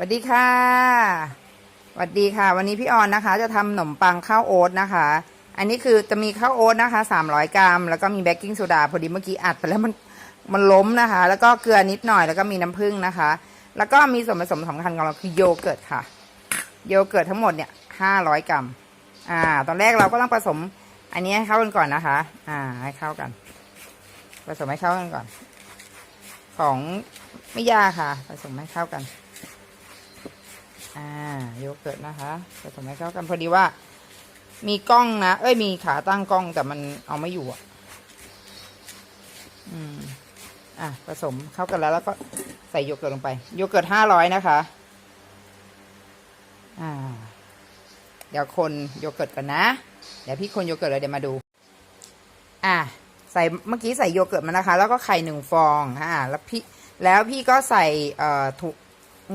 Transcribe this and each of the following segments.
สวัสดีค่ะสวัสดีค่ะ วันนี้พี่ออนนะคะ จะทำขนมปังข้าวโอ๊ตนะคะ อันนี้คือจะมีข้าวโอ๊ตนะคะ 300 กรัม แล้วก็มีเบกกิ้งโซดาพอดีเมื่อกี้อัดไปแล้วมันมันล้มนะคะ แล้วก็เกลือนิดหน่อยแล้วก็มีน้ำผึ้งนะคะ แล้วก็มีส่วนผสมสำคัญของเราคือโยเกิร์ตค่ะ โยเกิร์ตทั้งหมดเนี่ย 500 กรัม อ่า ตอนแรกเราก็ต้องผสม อันนี้ให้เข้ากันก่อนนะคะ อ่า ให้เข้ากัน ผสมให้เข้ากันก่อน ของไม่ยากค่ะ ผสมให้เข้ากัน อ่าโยเกิร์ตนะคะผสมให้เข้ากันพอดีว่า มีกล้องนะ เอ้ยมีขาตั้งกล้องแต่มันเอาไม่อยู่อะ อืม อะผสมเข้ากันแล้วแล้วก็ใส่โยเกิร์ตลงไป โยเกิร์ตห้าร้อยนะคะ อ่า เดี๋ยวคนโยเกิร์ตกันนะ เดี๋ยวพี่คนโยเกิร์ตเลยเดี๋ยวมาดู อะใส่เมื่อกี้ใส่โยเกิร์ตมานะคะ แล้วก็ไข่หนึ่งฟองอ่าแล้วพี่แล้วพี่ก็ใส่เอ่อถุ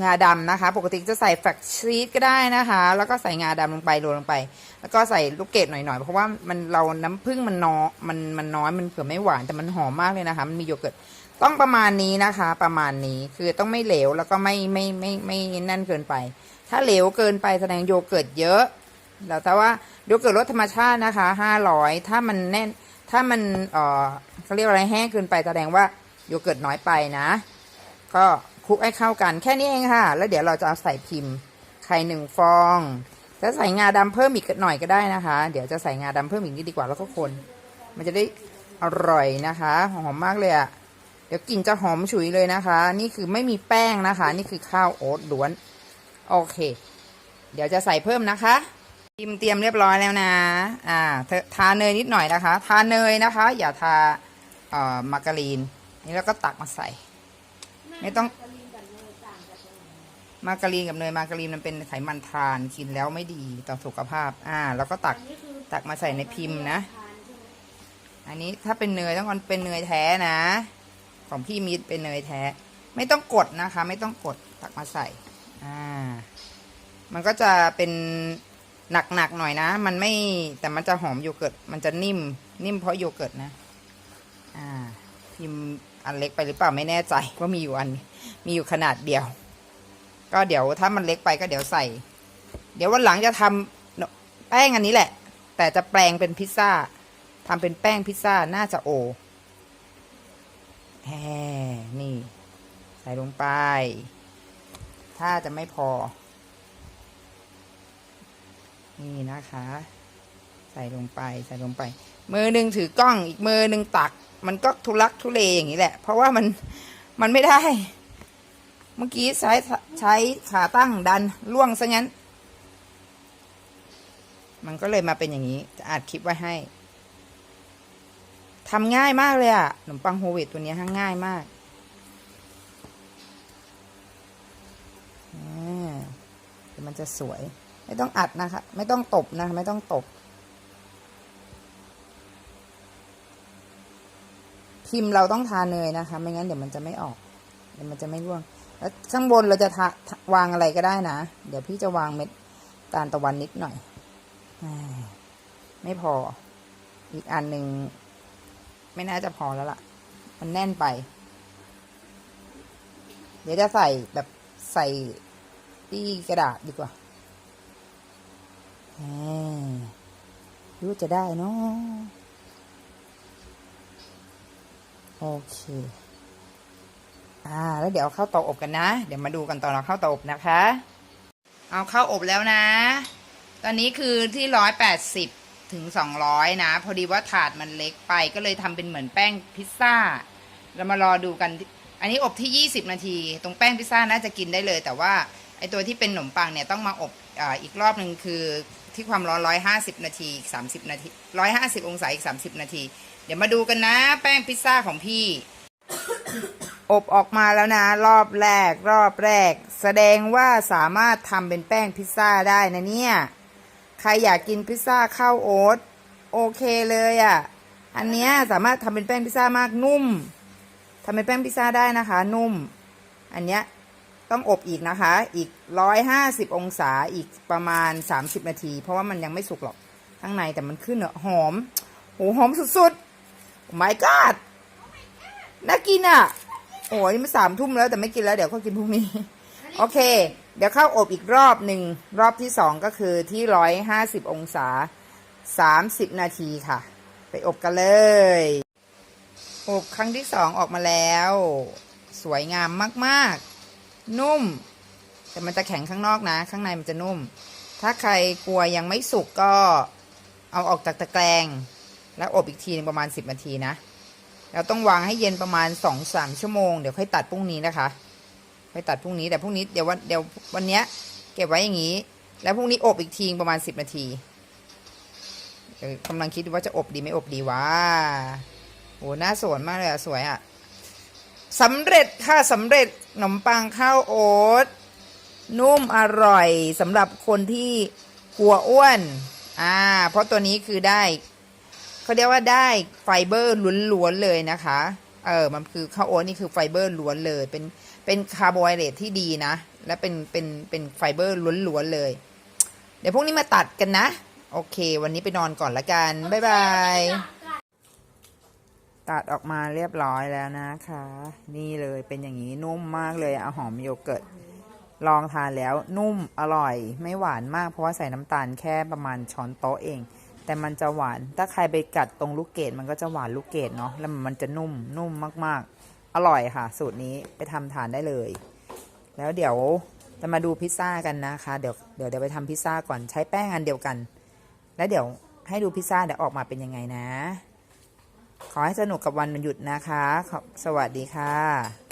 งาดำนะคะ ปกติจะใส่แฟกชีสก็ได้นะคะ แล้วก็ใส่งาดำลงไปโรยลงไป แล้วก็ใส่ลูกเกดหน่อยๆ เพราะว่ามันเราน้ำผึ้งมันน้อยมันมันน้อยมันเผื่อไม่หวานแต่มันหอมมากเลยนะคะ มันมีโยเกิร์ตต้องประมาณนี้นะคะ ประมาณนี้คือต้องไม่เหลวแล้วก็ไม่ไม่ไม่ไม่ไม่นั่นเกินไป ถ้าเหลวเกินไปแสดงโยเกิร์ตเยอะแล้วแต่ว่าโยเกิร์ตรสธรรมชาตินะคะห้าร้อยถ้ามันแน่นถ้ามันเอ่อเขาเรียกอะไรแห้งเกินไปแสดงว่าโยเกิร์ตน้อยไปนะ ก็ คลุกให้เข้ากันแค่นี้เองค่ะ แล้วเดี๋ยวเราจะเอาใส่พิมพ์ไข่หนึ่งฟอง จะใส่งาดำเพิ่มอีกหน่อยก็ได้นะคะ เดี๋ยวจะใส่งาดำเพิ่มอีกนิดดีกว่าแล้วก็คน มันจะได้อร่อยนะคะ หอมมากเลยอะ่ะ เดี๋ยวกลิ่นจะหอมฉุยเลยนะคะ นี่คือไม่มีแป้งนะคะ นี่คือข้าวโอ๊ตล้วน โอเค เดี๋ยวจะใส่เพิ่มนะคะพิมพ์เตรียมเรียบร้อยแล้วนะ อ่าทาเนยนิดหน่อยนะคะ ทาเนยนะคะ อย่าทาเอ่อมาการีน นี่แล้วก็ตักมาใส่ ไม่ต้อง มาการีนกับเนยมาการีนมันเป็นไขมันทรานกินแล้วไม่ดีต่อสุขภาพ อ่า แล้วก็ตักตักมาใส่ในพิมพ์นะ อันนี้ถ้าเป็นเนยต้องเป็นเนยแท้นะ ของพี่มิตรเป็นเนยแท้ ไม่ต้องกดนะคะ ไม่ต้องกดตักมาใส่ อ่า มันก็จะเป็นหนักๆหน่อยนะ มันไม่แต่มันจะหอมโยเกิร์ตมันจะนิ่ม นิ่มเพราะโยเกิร์ตนะ อ่า พิมพ์อันเล็กไปหรือเปล่าไม่แน่ใจว่ามีอยู่อัน มีอยู่ขนาดเดียว ก็เดี๋ยวถ้ามันเล็กไปก็เดี๋ยวใส่ เดี๋ยววันหลังจะทำแป้งอันนี้แหละ แต่จะแปลงเป็นพิซซ่าทำเป็นแป้งพิซซ่าน่าจะโอแหมนี่ ใส่ลงไป ถ้าจะไม่พอ นี่นะคะ ใส่ลงไปใส่ลงไป มือหนึ่งถือกล้องอีกมือหนึ่งตัก มันก็ทุลักทุเลอย่างนี้แหละ เพราะว่ามันมันไม่ได้ เมื่อกี้ใช้ใช้ขาตั้งดันล่วงซะงั้น มันก็เลยมาเป็นอย่างนี้ จะอัดคลิปไว้ให้ทำง่ายมากเลยอะขนมปังโฮลวีตตัวนี้ยง่ายมากอ่าเดี๋ยวมันจะสวย ไม่ต้องอัดนะคะ ไม่ต้องตบนะคะไม่ต้องตบ พิมพ์เราต้องทาเนยนะคะ ไม่งั้นเดี๋ยวมันจะไม่ออก เดี๋ยวมันจะไม่ร่วง แล้วข้างบนเราจะทาวางอะไรก็ได้นะ เดี๋ยวพี่จะวางเม็ดตาลตะวันนิดหน่อย ไม่พอ อีกอันหนึ่งไม่น่าจะพอแล้วล่ะ มันแน่นไป เดี๋ยวจะใส่แบบใส่ที่กระดาษดีกว่าแหมรู้จะได้เนาะโอเค อ่า แล้วเดี๋ยวเข้าเตาอบกันนะ เดี๋ยวมาดูกันตอนเราเข้าเตาอบนะคะ เอาเข้าอบแล้วนะ ตอนนี้คือที่ร้อยแปดสิบถึงสองร้อยนะ พอดีว่าถาดมันเล็กไปก็เลยทำเป็นเหมือนแป้งพิซซ่า เรามารอดูกัน อันนี้อบที่ยี่สิบนาที ตรงแป้งพิซซ่าน่าจะกินได้เลย แต่ว่าไอตัวที่เป็นขนมปังเนี่ยต้องมาอบอ่าอีกรอบหนึ่งคือที่ความร้อนร้อยห้าสิบนาทีอีกสามสิบนาทีร้อยห้าสิบองศาอีกสามสิบนาที เดี๋ยวมาดูกันนะ แป้งพิซซ่าของพี่ อบออกมาแล้วนะ รอบแรก รอบแรก แสดงว่าสามารถทำเป็นแป้งพิซซ่าได้นะเนี่ย ใครอยากกินพิซซ่าข้าวโอ๊ตโอเคเลยอะ่ะ อันเนี้ยสามารถทำเป็นแป้งพิซซ่ามากนุ่มทำเป็นแป้งพิซซ่าได้นะคะ นุ่ม อันเนี้ยต้องอบอีกนะคะ อีกร้อยห้าสิบองศาอีกประมาณสามสิบนาที เพราะว่ามันยังไม่สุกหรอกข้างในแต่มันขึ้นเนอะหอมโหหอมสุดๆ oh my god น่ากินอะ โอ้ยนี่มันสามทุ่มแล้วแต่ไม่กินแล้วเดี๋ยวเขากินพรุ่งนี้ โอเค เดี๋ยวเข้าอบอีกรอบหนึ่งรอบที่สองก็คือที่ร้อยห้าสิบองศาสามสิบนาทีค่ะ ไปอบกันเลย อบครั้งที่สองออกมาแล้ว สวยงามมากๆ นุ่ม แต่มันจะแข็งข้างนอกนะ ข้างในมันจะนุ่ม ถ้าใครกลัวยังไม่สุกก็เอาออกจากตะแกรง แล้วอบอีกทีหนึงประมาณ10นาทีนะ เราต้องวางให้เย็นประมาณ2-3ชั่วโมงเดี๋ยวค่อยตัดพรุ่งนี้นะคะค่อยตัดพรุ่งนี้แต่พรุ่งนี้เดี๋ยววันเดี๋ยววันเนี้ยเก็บไว้อย่างนี้ แล้วพรุ่งนี้อบอีกทีประมาณ10นาทีกำลังคิดว่าจะอบดีไม่อบดีวะโอ้หน้าสวนมากเลยอะสวยอะสำเร็จค่ะสำเร็จขนมปังข้าวโอ๊ตนุ่มอร่อยสำหรับคนที่กลัวอ้วน อ่า เพราะตัวนี้คือได้ เขาเรียกว่าได้ไฟเบอร์ล้วนๆเลยนะคะ เออมันคือข้าวโอ๊ตนี่คือไฟเบอร์ล้วนเลย เป็นเป็นคาร์โบไฮเดรตที่ดีนะ และเป็นเป็นเป็นไฟเบอร์ล้วนๆเลย เดี๋ยวพรุ่งนี้มาตัดกันนะ โอเค วันนี้ไปนอนก่อนละกัน บ๊ายบาย ตัดออกมาเรียบร้อยแล้วนะคะ นี่เลยเป็นอย่างนี้นุ่มมากเลยเอาหอมโยเกิร์ตลองทานแล้วนุ่มอร่อย ไม่หวานมากเพราะว่าใส่น้ำตาลแค่ประมาณช้อนโต๊ะเอง แต่มันจะหวาน ถ้าใครไปกัดตรงลูกเกดมันก็จะหวานลูกเกดเนาะ แล้วมันจะนุ่ม นุ่มมาก ๆ อร่อยค่ะ สูตรนี้ไปทำทานได้เลย แล้วเดี๋ยวจะมาดูพิซซ่ากันนะคะ เดี๋ยวเดี๋ยวเดี๋ยวไปทำพิซซ่าก่อน ใช้แป้งอันเดียวกัน แล้วเดี๋ยวให้ดูพิซซ่าเดี๋ยวออกมาเป็นยังไงนะ ขอให้สนุกกับวันหยุดนะคะ สวัสดีค่ะ